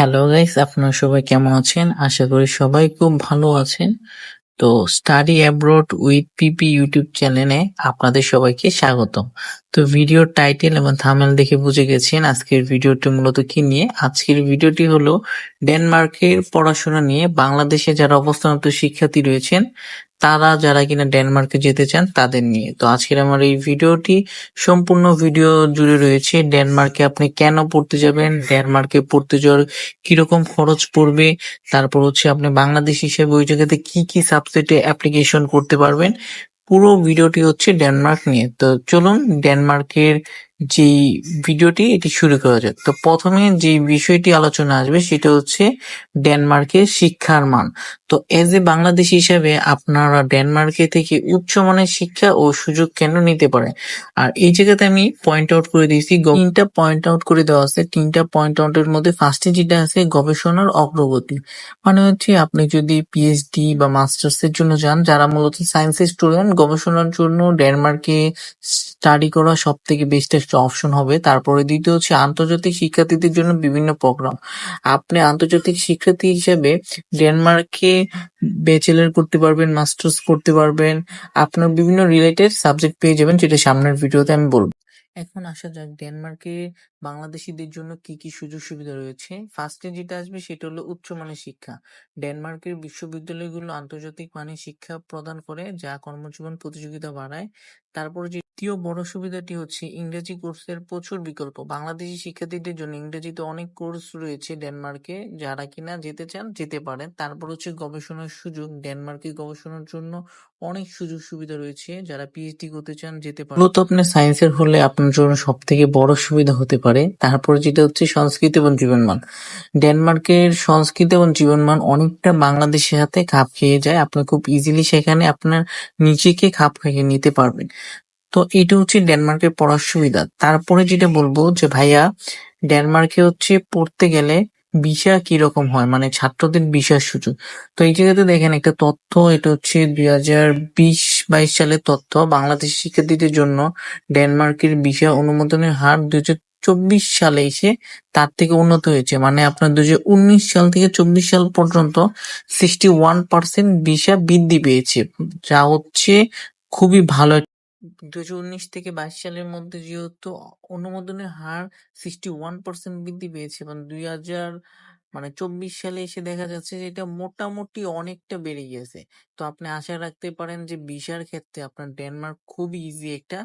Hello guys আপনারা সবাই কেমন আছেন? আশা করি সবাই খুব ভালো আছেন। তো study abroad with PP YouTube চ্যানেলে আপনাদের সবাইকে স্বাগতম। তো ভিডিওর টাইটেল এবং থামেল দেখে বুঝে গেছেন আজকের ভিডিওটি মূলত কি নিয়ে? আজকের ভিডিওটি হলো ডেনমার্কের পড়াশোনা নিয়ে বাংলাদেশে যারা অবস্থানত শিক্ষার্থী রয়েছেন তারা যারা কিনা ডেনমার্কে যেতে চান তাদের নিয়ে। তো আজকের আমার এই ভিডিওটি সম্পূর্ণ ভিডিও জুড়ে রয়েছে। ডেনমার্কে আপনি কেন পড়তে যাবেন? ডেনমার্কে পড়তে যাওয়ার কীরকম খরচ পড়বে? তারপর হচ্ছে আপনি বাংলাদেশ হিসেবে ওই জায়গাতে কি কি সাবজেক্টে অ্যাপ্লিকেশন করতে পারবেন? পুরো ভিডিওটি হচ্ছে ডেনমার্ক নিয়ে। তো চলুন, ডেনমার্কের যে ভিডিওটি, এটি শুরু করা যাক। তো প্রথমে যে বিষয়টি আলোচনা আসবে, সেটা হচ্ছে ডেনমার্কের শিক্ষার মান। তো এজ এ বাংলাদেশ হিসাবে আপনারা ডেনমার্কে থেকে উচ্চমানের শিক্ষা ও সুযোগ কেন নিতে পারেন? আর এই জায়গাতে আমি পয়েন্ট আউট করে দিয়েছি তিনটা পয়েন্ট আউট করে দেওয়া আছে। তিনটা পয়েন্ট আউটের মধ্যে ফার্স্টে যেটা আছে, গবেষণার অগ্রগতি। মানে হচ্ছে আপনি যদি পিএইচডি বা মাস্টার্স এর জন্য যান, যারা মূলত সায়েন্সের স্টুডেন্ট গবেষণার জন্য ডেনমার্কে স্টাডি করা সব থেকে বেস্ট একটা অপশন হবে। তারপরে দ্বিতীয় হচ্ছে আন্তর্জাতিক শিক্ষার্থীদের জন্য বিভিন্ন প্রোগ্রাম। আপনি আন্তর্জাতিক শিক্ষার্থী হিসেবে ডেনমার্কে ব্যাচেলার করতে পারবেন, মাস্টার্স করতে পারবেন। আপনার বিভিন্ন রিলেটেড সাবজেক্ট পেয়ে যাবেন, যেটা সামনের ভিডিওতে আমি বলব। এখন আসা যাক, ডেনমার্কে বাংলাদেশিদের জন্য কি কি সুযোগ সুবিধা রয়েছে? ফার্স্টে যেটা আসবে সেটা হলো উচ্চমানের শিক্ষা। ডেনমার্কের বিশ্ববিদ্যালয়গুলো আন্তর্জাতিক মানের শিক্ষা প্রদান করে, যা কর্মজীবন প্রতিযোগিতা বাড়ায়। তারপরে যে দ্বিতীয় বড় সুবিধাটি হচ্ছে ইংরেজি কোর্সের প্রচুর বিকল্প। বাংলাদেশি শিক্ষার্থীদের জন্য ইংরেজিতে অনেক কোর্স রয়েছে ডেনমার্কে। যারা কিনা যেতে চান, যেতে পারেন। তারপর হচ্ছে গবেষণার সুযোগ। ডেনমার্কে গবেষণার জন্য অনেক সুযোগ সুবিধা রয়েছে। যারা পিএইচডি করতে চান, যেতে পারেন। মূলত আপনি সায়েন্সের হলে আপনার জন্য সব থেকে বড় সুবিধা হতে পারে তারপরে যেটা হচ্ছে সংস্কৃতি এবং জীবনমান। ডেনমার্কের সংস্কৃতি এবং জীবনমান অনেকটা বাংলাদেশের সাথে খাপ খেয়ে যায়। আপনি খুব ইজিলি সেখানে আপনার নিজেকে খাপ খাইয়ে নিতে পারবেন। তো এটা হচ্ছে ডেনমার্কের পড়ার সুবিধা। তারপরে যেটা বলব যে, ভাইয়া, ডেনমার্কে হচ্ছে পড়তে গেলে ভিসা কীরকম হয়? মানে ছাত্রদের ভিসার সুযোগ। তো এই জায়গাতে দেখেন একটা তথ্য, এটা হচ্ছে দুই হাজার বিশ বাইশ সালের তথ্য। বাংলাদেশি শিক্ষার্থীদের জন্য ডেনমার্কের ভিসা অনুমোদনের হার দুই হাজার চব্বিশ সালে এসে তার থেকে উন্নত হয়েছে। মানে আপনার দু উনিশ সাল থেকে চব্বিশ সাল পর্যন্ত সিক্সটি ওয়ান পার্সেন্ট ভিসা বৃদ্ধি পেয়েছে, যা হচ্ছে খুবই ভালো দু উনিশ থেকে বাইশ সালের মধ্যে যেহেতু অনুমোদনের হার সিক্সটি ওয়ান পার্সেন্ট বৃদ্ধি পেয়েছে, এবং দুই হাজার মানে চব্বিশ সালে এসে দেখা যাচ্ছে যে এটা মোটামুটি অনেকটা বেড়ে গেছে তো আপনি আশা রাখতে পারেন যে ভিসার ক্ষেত্রে আপনার ডেনমার্ক খুবই ইজি একটা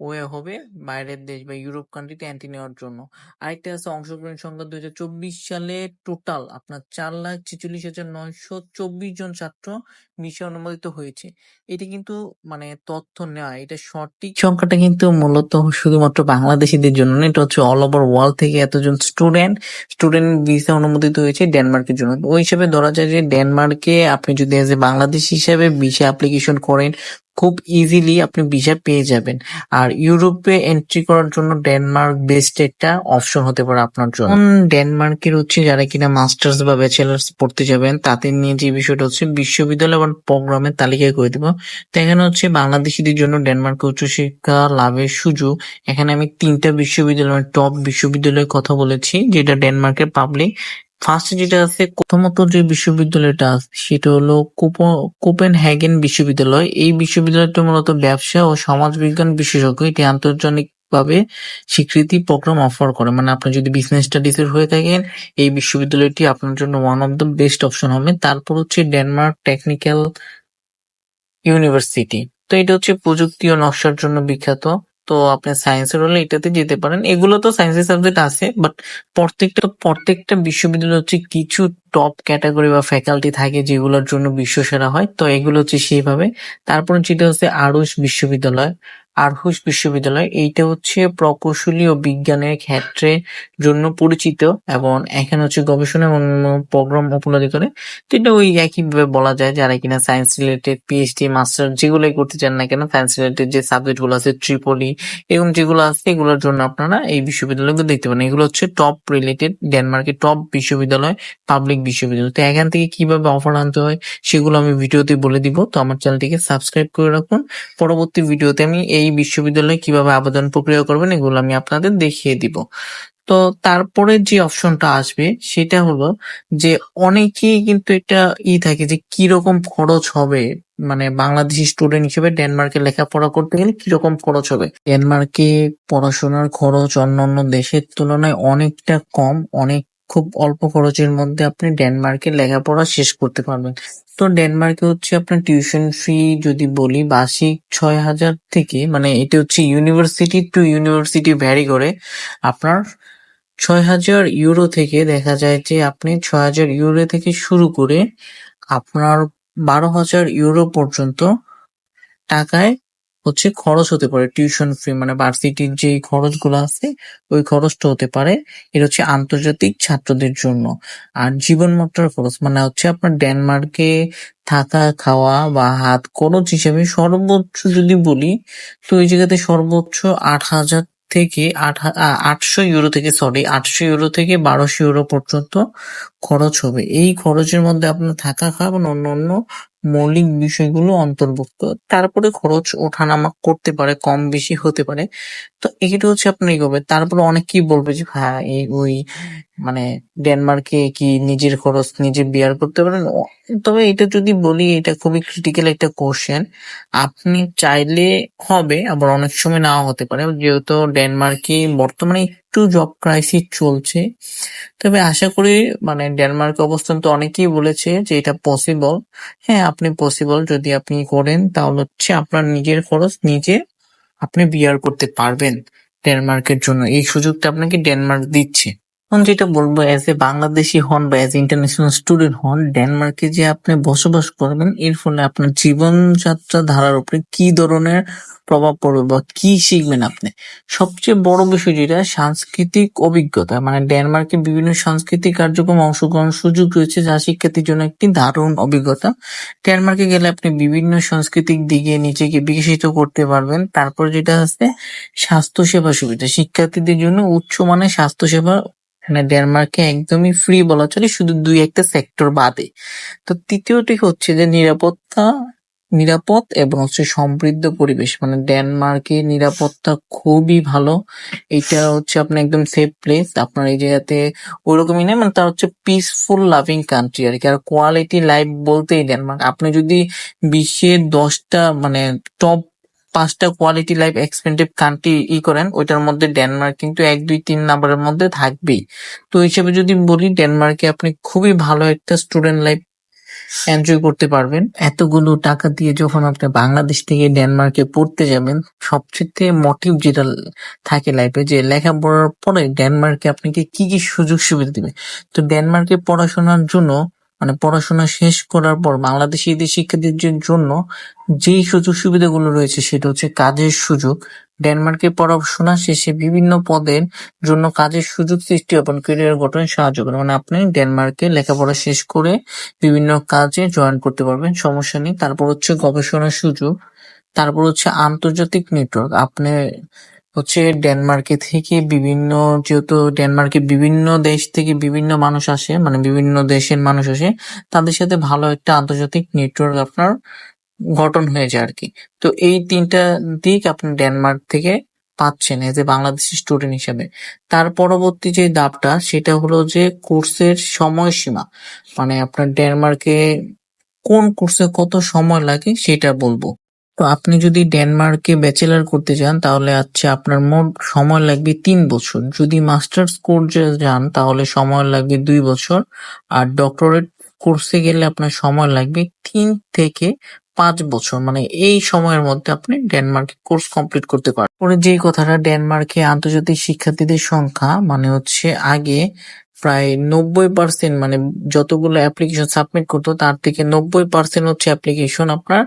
ওয়ে হবে বাইরের দেশ বা ইউরোপ কান্ট্রিতে অ্যান্টি নেওয়ার জন্য। আরেকটা আছে অংশগ্রহণ সংখ্যা দুই হাজার চব্বিশ সালে টোটাল আপনার চার লাখ ছেচল্লিশ হাজার নয়শো চব্বিশ জন ছাত্র ভিসা অনুমোদিত হয়েছে। এটি কিন্তু মানে তথ্য নেওয়া এটা সঠিক সংখ্যাটা কিন্তু মূলত শুধুমাত্র বাংলাদেশিদের জন্য না, এটা হচ্ছে অল ওভার ওয়ার্ল্ড থেকে এতজন স্টুডেন্ট স্টুডেন্ট ভিসা অনুমোদিত হয়েছে ডেনমার্কের জন্য। ওই হিসাবে ধরা যায় যে ডেনমার্কে আপনি যদি এজ এ বাংলাদেশ হিসাবে ভিসা অ্যাপ্লিকেশন করেন খুব ইজিলি আপনি ভিসা পেয়ে যাবেন। আর ইউরোপে এন্ট্রি করার জন্য ডেনমার্ক বেস্ট একটা অপশন হতে পারে আপনার জন্য। ডেনমার্কের হচ্ছে যারা কিনা মাস্টার্স বা ব্যাচেলার্স পড়তে যাবেন, তাদের নিয়ে যে বিষয়টা হচ্ছে বিশ্ববিদ্যালয় বা প্রোগ্রামের তালিকায় করে দিব। তো এখানে হচ্ছে বাংলাদেশিদের জন্য ডেনমার্কে উচ্চশিক্ষা লাভের সুযোগ। এখানে আমি তিনটা বিশ্ববিদ্যালয় টপ বিশ্ববিদ্যালয়ের কথা বলেছি, যেটা ডেনমার্কের পাবলিক ফার্স্ট যেটা আছে, প্রথমত যে বিশ্ববিদ্যালয়টা আছে, সেটা হলো কোপেন হ্যাগেন বিশ্ববিদ্যালয়। এই বিশ্ববিদ্যালয়টা মূলত ব্যবসা ও সমাজবিজ্ঞান বিশেষজ্ঞ এটি আন্তর্জাতিক ভাবে স্বীকৃতি প্রোগ্রাম অফার করে। মানে আপনি যদি বিজনেস স্টাডিজ এর হয়ে থাকেন, এই বিশ্ববিদ্যালয়টি আপনার জন্য one of the best option হবে। তারপর হচ্ছে ডেনমার্ক টেকনিক্যাল ইউনিভার্সিটি তো এটা হচ্ছে প্রযুক্তি ও নকশার জন্য বিখ্যাত। তো আপনি সায়েন্সের হলে এটাতে যেতে পারেন। এগুলো তো সায়েন্সের সাবজেক্ট আছে বাট প্রত্যেকটা প্রত্যেকটা বিশ্ববিদ্যালয় হচ্ছে কিছু টপ ক্যাটাগরি বা ফ্যাকাল্টি থাকে যেগুলোর জন্য বিশ্বসেরা হয়। তো এগুলো হচ্ছে সেইভাবে। তারপর যেটা হচ্ছে আরুষ বিশ্ববিদ্যালয়। আরহুস বিশ্ববিদ্যালয়। এইটা হচ্ছে প্রকৌশলী ও বিজ্ঞানের ক্ষেত্রে জন্য পরিচিত এবং এখানে হচ্ছে গবেষণা এবং প্রোগ্রাম উপলব্ধি করে। তো এটা ওই একইভাবে বলা যায় যারা কিনা সায়েন্স রিলেটেড পিএইচডি মাস্টার যেগুলোই করতে চান না কেন সায়েন্স রিলেটেড যে সাবজেক্টগুলো আছে ট্রিপলি এরকম যেগুলো আছে এগুলোর জন্য আপনারা এই বিশ্ববিদ্যালয়গুলো দেখতে পারেন। এগুলো হচ্ছে টপ রিলেটেড ডেনমার্কের টপ বিশ্ববিদ্যালয় পাবলিক বিশ্ববিদ্যালয়। তো এখান থেকে কীভাবে অফার আনতে হয় সেগুলো আমি ভিডিওতে বলে দিব। তো আমার চ্যানেলটিকে সাবস্ক্রাইব করে রাখুন। পরবর্তী ভিডিওতে আমি এই বিশ্ববিদ্যালয়ে কীভাবে আবেদন প্রক্রিয়া করবেন, এগুলো আমি আপনাদের দেখিয়ে দিব। তো তারপরে যে অপশনটা আসবে, সেটা হলো যে অনেকেই কিন্তু এটা ই থাকে যে কীরকম খরচ হবে। মানে বাংলাদেশি স্টুডেন্ট হিসেবে ডেনমার্কে লেখাপড়া করতে গেলে কীরকম খরচ হবে? ডেনমার্কে পড়াশোনার খরচ অন্যান্য দেশের তুলনায় অনেকটা কম, অনেক খুব অল্প খরচের মধ্যে আপনি ডেনমার্কে লেখাপড়া শেষ করতে পারবেন। তো ডেনমার্কে হচ্ছে আপনার টিউশন ফি যদি বলি, বার্ষিক ছয় হাজার থেকে মানে এটা হচ্ছে ইউনিভার্সিটি টু ইউনিভার্সিটি ভ্যারি করে, আপনার ছয় হাজার ইউরো থেকে দেখা যায় যে আপনি ছয় হাজার ইউরো থেকে শুরু করে আপনার বারো হাজার ইউরো পর্যন্ত টাকায় হচ্ছে খরচ হতে পারে টিউশন ফি মানে ভার্সিটির যে খরচগুলো আছে, ওই খরচটা হতে পারে। এটা হচ্ছে আন্তর্জাতিক ছাত্রদের জন্য। আর জীবনমাত্রার খরচ মানে হচ্ছে আপনার ডেনমার্কে থাকা, খাওয়া বা হাত খরচ হিসেবে সর্বোচ্চ যদি বলি, তো ওই জায়গাতে সর্বোচ্চ আট হাজার থেকে আট আটশো ইউরো থেকে সরি আটশো ইউরো থেকে বারোশো ইউরো পর্যন্ত খরচ হবে। এই খরচের মধ্যে আপনার থাকা, খাওয়া এবং অন্যান্য মৌলিক বিষয়গুলো অন্তর্ভুক্ত। তারপরে খরচ ওঠানামা করতে পারে, কম বেশি হতে পারে। তো এটা হচ্ছে আপনার এগোবে। তারপরে অনেকেই বলবে যে হ্যাঁ এই ওই মানে ডেনমার্কে কি নিজের খরচ নিজে বিয়ার করতে পারেন? তবে এটা যদি বলি, এটা খুবই ক্রিটিক্যাল একটা কোশ্চেন আপনি চাইলে হবে, আবার অনেক সময় নাও হতে পারে, যেহেতু ডেনমার্কে বর্তমানে একটু জব ক্রাইসিস চলছে। তবে আশা করি মানে ডেনমার্ক অবস্থান তো অনেকেই বলেছে যে এটা পসিবল হ্যাঁ আপনি পসিবল যদি আপনি করেন, তাহলে হচ্ছে আপনার নিজের খরচ নিজে আপনি বিয়ার করতে পারবেন ডেনমার্কের জন্য। এই সুযোগটা আপনাকে ডেনমার্ক দিচ্ছে। এখন যেটা বলব অ্যাজ এ বাংলাদেশি হন বা অ্যাজ ইন্টারন্যাশনাল স্টুডেন্ট হন ডেনমার্কে যে আপনি বসবাস করবেন, এর ফলে আপনার জীবনযাত্রা ধারার উপরে কি ধরনের প্রভাব পড়বে বা কি শিখবেন আপনি? সবচেয়ে বড় বিষয় যেটা, সাংস্কৃতিক অভিজ্ঞতা। মানে ডেনমার্কে বিভিন্ন সাংস্কৃতিক কার্যক্রম অংশগ্রহণ সুযোগ রয়েছে যা শিক্ষার্থীর জন্য একটি দারুণ অভিজ্ঞতা। ডেনমার্কে গেলে আপনি বিভিন্ন সাংস্কৃতিক দিকে নিজেকে বিকশিত করতে পারবেন। তারপর যেটা আছে, স্বাস্থ্যসেবা সুবিধা। শিক্ষার্থীদের জন্য উচ্চ উচ্চমানের স্বাস্থ্যসেবা মানে ডেনমার্কে একদমই ফ্রি বলা চলে, শুধু দুই একটা সেক্টর বাদে। তো তৃতীয়টি হচ্ছে যে নিরাপত্তা, নিরাপদ এবং হচ্ছে সমৃদ্ধ পরিবেশ। মানে ডেনমার্কে নিরাপত্তা খুবই ভালো। এটা হচ্ছে আপনার একদম সেফ প্লেস আপনার এই জায়গাতে ওরকমই নেই মানে তার হচ্ছে পিসফুল লাভিং কান্ট্রি আর কি। আর কোয়ালিটি লাইফ বলতেই ডেনমার্ক আপনি যদি বিশ্বের দশটা মানে টপ পাঁচটা কোয়ালিটি লাইফ এক্সপেন্সিভ কান্ট্রি ই করেন, ওইটার মধ্যে ডেনমার্ক কিন্তু এক, দুই, তিন নাম্বারের মধ্যে থাকবেই। তো হিসেবে যদি বলি ডেনমার্কে আপনি খুবই ভালো একটা স্টুডেন্ট লাইফ এনজয় করতে পারবেন। এতগুলো টাকা দিয়ে যখন আপনি বাংলাদেশ থেকে ডেনমার্কে পড়তে যাবেন, সবচেয়ে মোটিভ যেটা থাকে লাইফে যে লেখাপড়ার পরে ডেনমার্কে আপনাকে কি কি সুযোগ সুবিধা দিবে? তো ডেনমার্কে পড়াশোনার জন্য মানে পড়াশোনা শেষ করার পর বাংলাদেশিদের শিক্ষার্থীদের জন্য যেই সুযোগ সুবিধাগুলো রয়েছে সেটা হচ্ছে কাজের সুযোগ। ডেনমার্কে পড়াশোনা শেষে বিভিন্ন পদের জন্য কাজের সুযোগ সৃষ্টি এবং ক্যারিয়ার গঠনে সাহায্য করে। মানে আপনি ডেনমার্কে লেখাপড়া শেষ করে বিভিন্ন কাজে জয়েন করতে পারবেন, সমস্যা নেই। তারপর হচ্ছে গবেষণার সুযোগ। তারপর হচ্ছে আন্তর্জাতিক নেটওয়ার্ক আপনি হচ্ছে ডেনমার্কে থেকে বিভিন্ন, যেহেতু ডেনমার্কে বিভিন্ন দেশ থেকে বিভিন্ন মানুষ আসে মানে বিভিন্ন দেশের মানুষ আসে, তাদের সাথে ভালো একটা আন্তর্জাতিক নেটওয়ার্ক আপনার গঠন হয়ে যায় আর কি তো এই তিনটা দিক আপনি ডেনমার্ক থেকে পাচ্ছেন এজ এ বাংলাদেশি স্টুডেন্ট হিসেবে। তার পরবর্তী যে ধাপটা, সেটা হলো যে কোর্সের সময়সীমা। মানে আপনার ডেনমার্কে কোন কোর্সে কত সময় লাগে, সেটা বলব। তো আপনি যদি ডেনমার্কে ব্যাচেলার করতে যান, তাহলে হচ্ছে আপনার মোট সময় লাগবে তিন বছর। যদি মাস্টার্স কোর্সে যান, তাহলে সময় লাগবে দুই বছর। আর ডক্টরেট কোর্সে গেলে আপনার সময় লাগবে তিন থেকে পাঁচ বছর। মানে এই সময়ের মধ্যে আপনি ডেনমার্কে কোর্স কমপ্লিট করতে পারেন। পরে যে কথাটা, ডেনমার্কে আন্তর্জাতিক শিক্ষার্থীদের সংখ্যা মানে হচ্ছে আগে প্রায় নব্বই পার্সেন্ট মানে যতগুলো অ্যাপ্লিকেশন সাবমিট করতো, তার থেকে নব্বই পার্সেন্ট হচ্ছে অ্যাপ্লিকেশন আপনার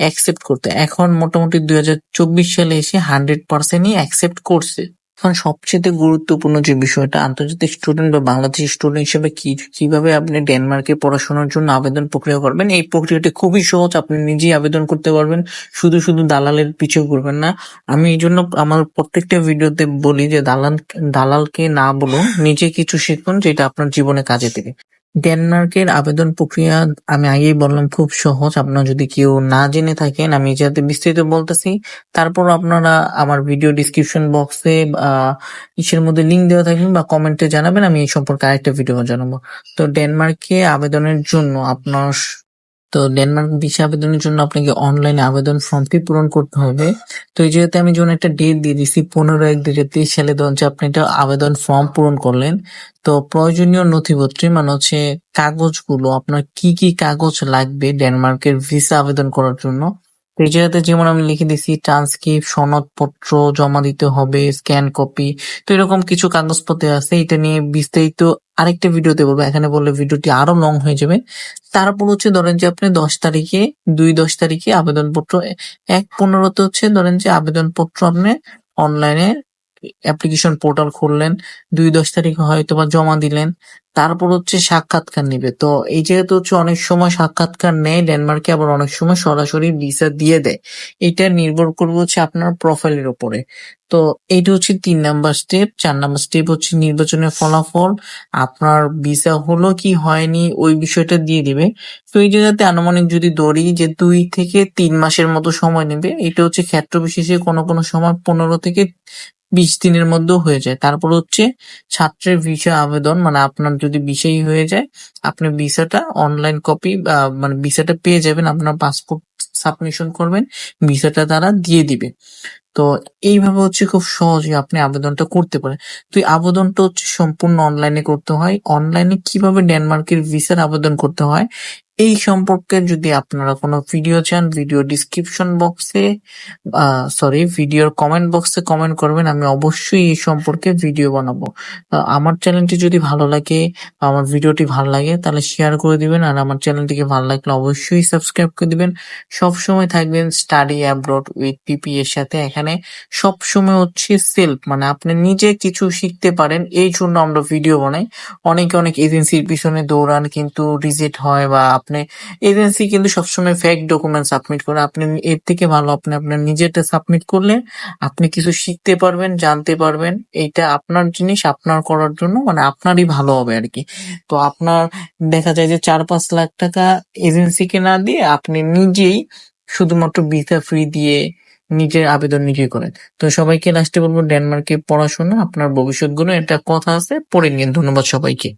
অ্যাকসেপ্ট করতে। এখন মোটামুটি দুই হাজার চব্বিশ সালে এসে হান্ড্রেড পার্সেন্টই অ্যাকসেপ্ট করছে। এখন সবচেয়ে গুরুত্বপূর্ণ যে বিষয়টা, আন্তর্জাতিক স্টুডেন্ট বা বাংলাদেশি স্টুডেন্ট হিসেবে কি, কীভাবে আপনি ডেনমার্কে পড়াশোনার জন্য আবেদন প্রক্রিয়া করবেন, এই প্রক্রিয়াটি খুবই সহজ, আপনি নিজেই আবেদন করতে পারবেন, শুধু শুধু দালালের পিছু করবেন না। আমি এই জন্য আমার প্রত্যেকটা ভিডিওতে বলি যে দালাল, দালালকে না বলুন, নিজে কিছু শিখুন, যেটা আপনার জীবনে কাজে দেবে। ডেনমার্কের আবেদন প্রক্রিয়া আমি আগেই বললাম খুব সহজ। আপনারা যদি কেউ না জেনে থাকেন, আমি যাতে বিস্তারিত বলতেছি। তারপর আপনারা আমার ভিডিও ডিসক্রিপশন বক্সে ইসের মধ্যে লিঙ্ক দেওয়া থাকবেন বা কমেন্টে জানাবেন, আমি এই সম্পর্কে আরেকটা ভিডিও জানাব তো ডেনমার্কে আবেদনের জন্য আপনার তো ডেনমার্ক ভিসা আবেদনের জন্য আপনাকে অনলাইনে আবেদন ফর্মটি পূরণ করতে হবে। তো এই যেহেতু আমি যখন একটা ডেট দিয়ে দিচ্ছি পনেরো এক দুই তেইশ সালে যে আপনি একটা আবেদন ফর্ম পূরণ করলেন, তো প্রয়োজনীয় নথিপত্রে মানে হচ্ছে কাগজগুলো, আপনার কি কি কাগজ লাগবে ডেনমার্কের ভিসা আবেদন করার জন্য? তো যেমন আমি লিখে দিছি ট্রান্সক্রিপ্ট সনদপত্র জমা দিতে হবে স্ক্যান কপি তো এরকম কিছু কাগজপত্র আছে, এটা নিয়ে বিস্তারিত আরেকটা ভিডিওতে বলব। এখানে বললে ভিডিওটি আরও লং হয়ে যাবে। তারপর হচ্ছে ধরেন যে আপনি দশ তারিখে, দুই দশ তারিখে আবেদনপত্র এক পনেরোতে হচ্ছে ধরেন যে আবেদনপত্র আপনি অনলাইনে অ্যাপ্লিকেশন পোর্টাল খুললেন, দুই দশ তারিখে হয়তো বা জমা দিলেন, তারপর হচ্ছে সাক্ষাৎকার নিবে। তো এই যেহেতু হচ্ছে অনেক সময় সাক্ষাৎকার নেয়, ডেনমার্কে আবার অনেক সময় সরাসরি ভিসা দিয়ে দেয়। এটা নির্ভর করবে হচ্ছে আপনার প্রোফাইলের উপরে। তো এইটা হচ্ছে তিন নাম্বার স্টেপ। চার নাম্বার স্টেপ হচ্ছে নির্বাচনের ফলাফল, আপনার ভিসা হলো কি হয়নি, ওই বিষয়টা দিয়ে দিবে। তো এই জায়গাতে আনুমানিক যদি ধরি যে দুই থেকে তিন মাসের মতো সময় নেবে, এটা হচ্ছে ক্ষেত্র বিশেষে কোনো কোনো সময় পনেরো থেকে বিশ দিনের মধ্যেও হয়ে যায়। তারপর হচ্ছে ছাত্রের ভিসা আবেদন মানে আপনার যদি ভিসাই হয়ে যায়, আপনি ভিসাটা অনলাইন কপি মানে ভিসাটা পেয়ে যাবেন, আপনার পাসপোর্ট সাবমিশন করবেন ভিসাটা তারা দিয়ে দিবে। তো এইভাবে হচ্ছে খুব সহজে আপনি আবেদনটা করতে পারেন। তো এই আবেদনটা হচ্ছে সম্পূর্ণ অনলাইনে করতে হয়। অনলাইনে কীভাবে ডেনমার্কের ভিসার আবেদন করতে হয় এই সম্পর্কে যদি আপনারা কোনো ভিডিও চান ভিডিও ডিসক্রিপশন বক্সে সরি ভিডিওর কমেন্ট বক্সে কমেন্ট করবেন, আমি অবশ্যই এই সম্পর্কে ভিডিও বানাবো। আমার চ্যানেলটি যদি ভালো লাগে, আমার ভিডিওটি ভালো লাগে, তাহলে শেয়ার করে দিবেন, আর আমার চ্যানেলটিকে ভালো লাগলে অবশ্যই সাবস্ক্রাইব করে দিবেন। সব সময় থাকবেন স্টাডি অ্যাব্রড উইথ পিপি এর সাথে। এখানে সব সময় হচ্ছে সেলফ মানে আপনি নিজে কিছু শিখতে পারেন, এই জন্য আমরা ভিডিও বানাই। অনেকে অনেক এজেন্সির পিছনে দৌড়ান, কিন্তু রিজেক্ট হয় বা এজেন্সি কিন্তু সবসময় ফেক ডকুমেন্ট সাবমিট করে, আপনি এর থেকে ভালো, আপনি আপনার নিজেরটা সাবমিট করলে আপনি কিছু শিখতে পারবেন, জানতে পারবেন। এইটা আপনার জিনিস, আপনার করার জন্য মানে আপনারই ভালো হবে আর কি। তো আপনার দেখা যায় যে চার পাঁচ লাখ টাকা এজেন্সিকে না দিয়ে আপনি নিজেই শুধুমাত্র ভিসা ফ্রি দিয়ে নিজের আবেদন নিজেই করেন। তো সবাইকে লাস্টে বলব ডেনমার্কে পড়াশোনা, আপনার ভবিষ্যৎ গুলো এটা কথা আছে, পড়ে নিন। ধন্যবাদ সবাইকে।